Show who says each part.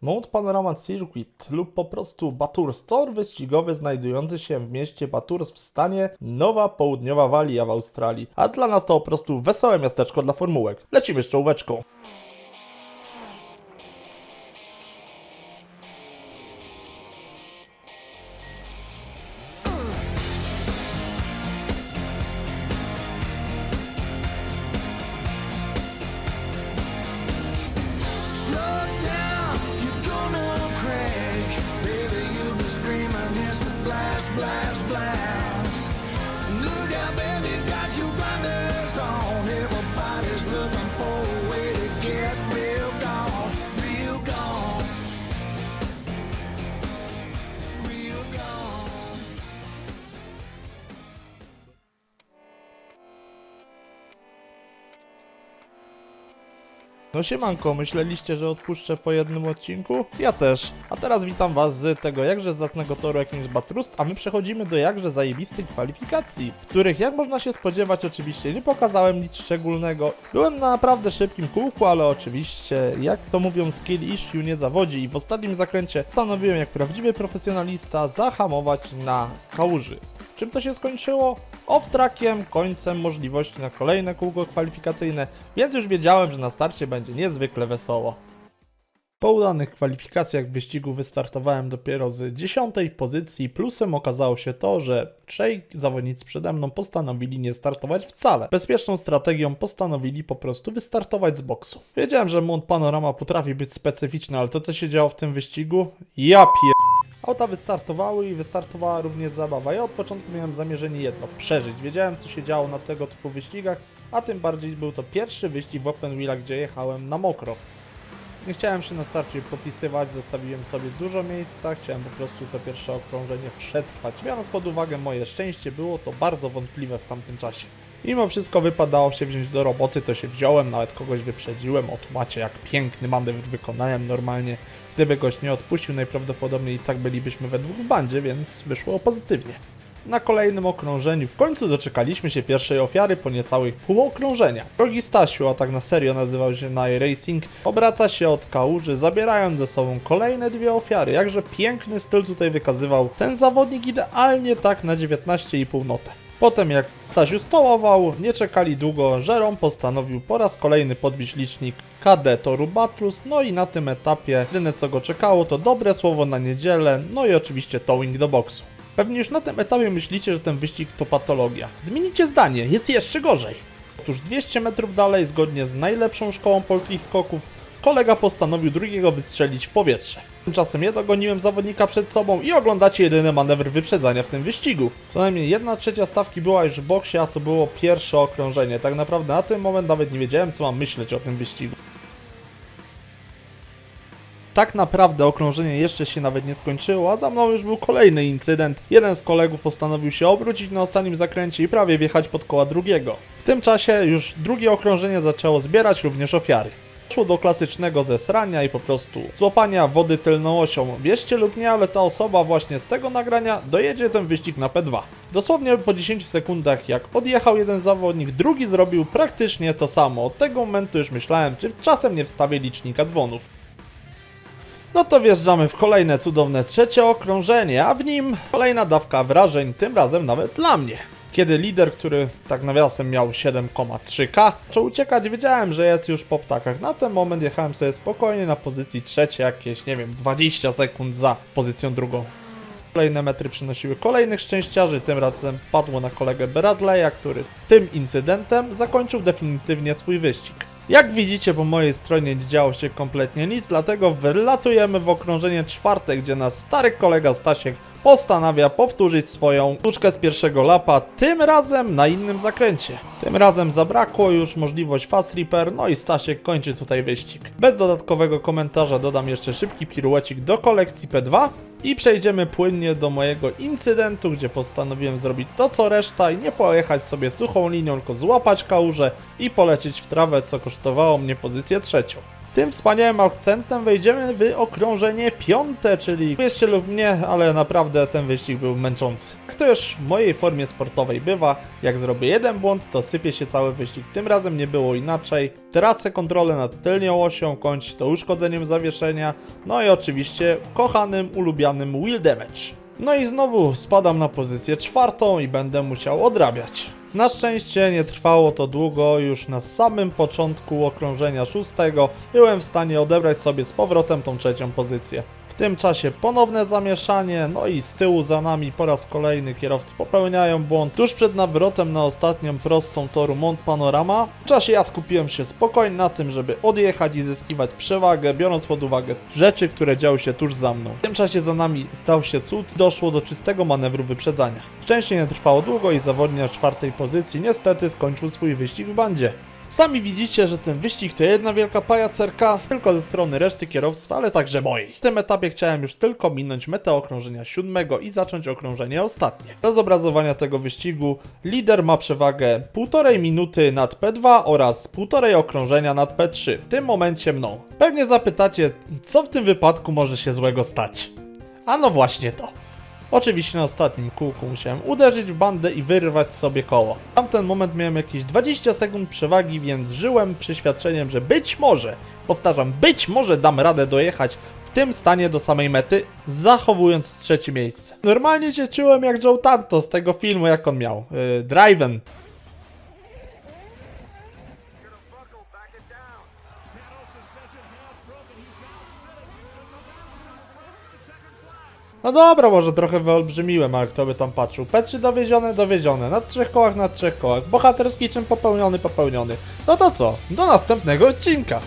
Speaker 1: Mount Panorama Circuit lub po prostu Bathurst tor wyścigowy znajdujący się w mieście Bathurst w stanie Nowa Południowa Walia w Australii. A dla nas to po prostu wesołe miasteczko dla formułek. Lecimy z czołóweczką.
Speaker 2: Blast, blast. Look out, baby,
Speaker 1: No siemanko, myśleliście, że odpuszczę po jednym odcinku? Ja też. A teraz witam was z tego jakże zacnego toru jakim jest Batrust, a my przechodzimy do jakże zajebistych kwalifikacji, w których jak można się spodziewać oczywiście nie pokazałem nic szczególnego. Byłem na naprawdę szybkim kółku, ale oczywiście jak to mówią skill issue nie zawodzi i w ostatnim zakręcie postanowiłem jak prawdziwy profesjonalista zahamować na kałuży. Czym to się skończyło? Off-trackiem, końcem możliwości na kolejne kółko kwalifikacyjne, więc już wiedziałem, że na starcie będzie niezwykle wesoło. Po udanych kwalifikacjach wyścigu wystartowałem dopiero z 10 pozycji. Plusem okazało się to, że trzej zawodnicy przede mną postanowili nie startować wcale. Bezpieczną strategią postanowili po prostu wystartować z boksu. Wiedziałem, że Mount Panorama potrafi być specyficzny, ale to co się działo w tym wyścigu? Ja pier... Auta wystartowały i wystartowała również zabawa. Ja od początku miałem zamierzenie jedno przeżyć. Wiedziałem, co się działo na tego typu wyścigach, a tym bardziej był to pierwszy wyścig w Open Wheelach, gdzie jechałem na mokro. Nie chciałem się na starcie popisywać, zostawiłem sobie dużo miejsca, chciałem po prostu to pierwsze okrążenie przetrwać. Biorąc pod uwagę moje szczęście, było to bardzo wątpliwe w tamtym czasie. Mimo wszystko wypadało się wziąć do roboty, to się wziąłem, nawet kogoś wyprzedziłem. O, tu macie jak piękny manewr wykonałem normalnie. Gdyby goś nie odpuścił, najprawdopodobniej i tak bylibyśmy we dwóch bandzie, więc wyszło pozytywnie. Na kolejnym okrążeniu w końcu doczekaliśmy się pierwszej ofiary po niecałych pół okrążenia. Drogi Stasiu, a tak na serio nazywał się Nine Racing, obraca się od kałuży, zabierając ze sobą kolejne dwie ofiary. Jakże piękny styl tutaj wykazywał ten zawodnik idealnie tak na 19,5 notę. Potem jak Stasiu stołował, nie czekali długo, Żerom postanowił po raz kolejny podbić licznik KD Toru Batrus, no i na tym etapie jedyne co go czekało to dobre słowo na niedzielę, no i oczywiście towing do boksu. Pewnie już na tym etapie myślicie, że ten wyścig to patologia. Zmienicie zdanie, jest jeszcze gorzej. Otóż 200 metrów dalej, zgodnie z najlepszą szkołą polskich skoków, kolega postanowił drugiego wystrzelić w powietrze. Tymczasem ja dogoniłem zawodnika przed sobą i oglądacie jedyny manewr wyprzedzania w tym wyścigu. Co najmniej jedna trzecia stawki była już w boksie, a to było pierwsze okrążenie. Tak naprawdę na ten moment nawet nie wiedziałem, co mam myśleć o tym wyścigu. Tak naprawdę okrążenie jeszcze się nawet nie skończyło, a za mną już był kolejny incydent. Jeden z kolegów postanowił się obrócić na ostatnim zakręcie i prawie wjechać pod koła drugiego. W tym czasie już drugie okrążenie zaczęło zbierać również ofiary. Doszło do klasycznego zesrania i po prostu złapania wody tylną osią. Wierzcie lub nie, ale ta osoba właśnie z tego nagrania dojedzie ten wyścig na P2. Dosłownie po 10 sekundach jak odjechał jeden zawodnik, drugi zrobił praktycznie to samo. Od tego momentu już myślałem, czy czasem nie wstawię licznika dzwonów. No to wjeżdżamy w kolejne cudowne trzecie okrążenie, a w nim kolejna dawka wrażeń, tym razem nawet dla mnie. Kiedy lider, który tak nawiasem miał 7,3k, zaczął uciekać, wiedziałem, że jest już po ptakach. Na ten moment jechałem sobie spokojnie na pozycji trzeciej, jakieś, nie wiem, 20 sekund za pozycją drugą. Kolejne metry przynosiły kolejnych szczęściarzy, tym razem padło na kolegę Bradley'a, który tym incydentem zakończył definitywnie swój wyścig. Jak widzicie po mojej stronie nie działo się kompletnie nic, dlatego wylatujemy w okrążenie czwarte, gdzie nasz stary kolega Stasiek postanawia powtórzyć swoją sztuczkę z pierwszego lapa, tym razem na innym zakręcie. Tym razem zabrakło już możliwość fast repair, no i Stasiek kończy tutaj wyścig. Bez dodatkowego komentarza dodam jeszcze szybki piruecik do kolekcji P2 i przejdziemy płynnie do mojego incydentu, gdzie postanowiłem zrobić to co reszta i nie pojechać sobie suchą linią, tylko złapać kałużę i polecieć w trawę, co kosztowało mnie pozycję trzecią. Tym wspaniałym akcentem wejdziemy w okrążenie piąte, czyli wierzcie lub nie, ale naprawdę ten wyścig był męczący. Jak to już w mojej formie sportowej bywa, jak zrobię jeden błąd, to sypie się cały wyścig. Tym razem nie było inaczej. Tracę kontrolę nad tylnią osią, kończy to uszkodzeniem zawieszenia, no i oczywiście kochanym, ulubianym wheel damage. No i znowu spadam na pozycję czwartą i będę musiał odrabiać. Na szczęście nie trwało to długo, już na samym początku okrążenia szóstego byłem w stanie odebrać sobie z powrotem tą trzecią pozycję. Tym czasie ponowne zamieszanie, no i z tyłu za nami po raz kolejny kierowcy popełniają błąd. Tuż przed nawrotem na ostatnią prostą toru Mont Panorama, w czasie ja skupiłem się spokojnie na tym, żeby odjechać i zyskiwać przewagę, biorąc pod uwagę rzeczy, które działy się tuż za mną. W tym czasie za nami stał się cud, doszło do czystego manewru wyprzedzania. Szczęście nie trwało długo i zawodnik na czwartej pozycji niestety skończył swój wyścig w bandzie. Sami widzicie, że ten wyścig to jedna wielka pajacerka, tylko ze strony reszty kierowców, ale także mojej. W tym etapie chciałem już tylko minąć metę okrążenia siódmego i zacząć okrążenie ostatnie. Do zobrazowania tego wyścigu lider ma przewagę 1,5 minuty nad P2 oraz 1,5 okrążenia nad P3, w tym momencie mną. Pewnie zapytacie, co w tym wypadku może się złego stać? A no właśnie to. Oczywiście na ostatnim kółku musiałem uderzyć w bandę i wyrwać sobie koło. W tamten moment miałem jakieś 20 sekund przewagi, więc żyłem przeświadczeniem, że być może, powtarzam, być może dam radę dojechać w tym stanie do samej mety, zachowując trzecie miejsce. Normalnie się czułem jak Joe Tanto z tego filmu, jak on miał. Yy, Driven. No dobra, może trochę wyolbrzymiłem, ale kto by tam patrzył. P3 dowiezione, dowiezione. Na trzech kołach, na trzech kołach. Bohaterski czyn popełniony, popełniony. No to co? Do następnego odcinka.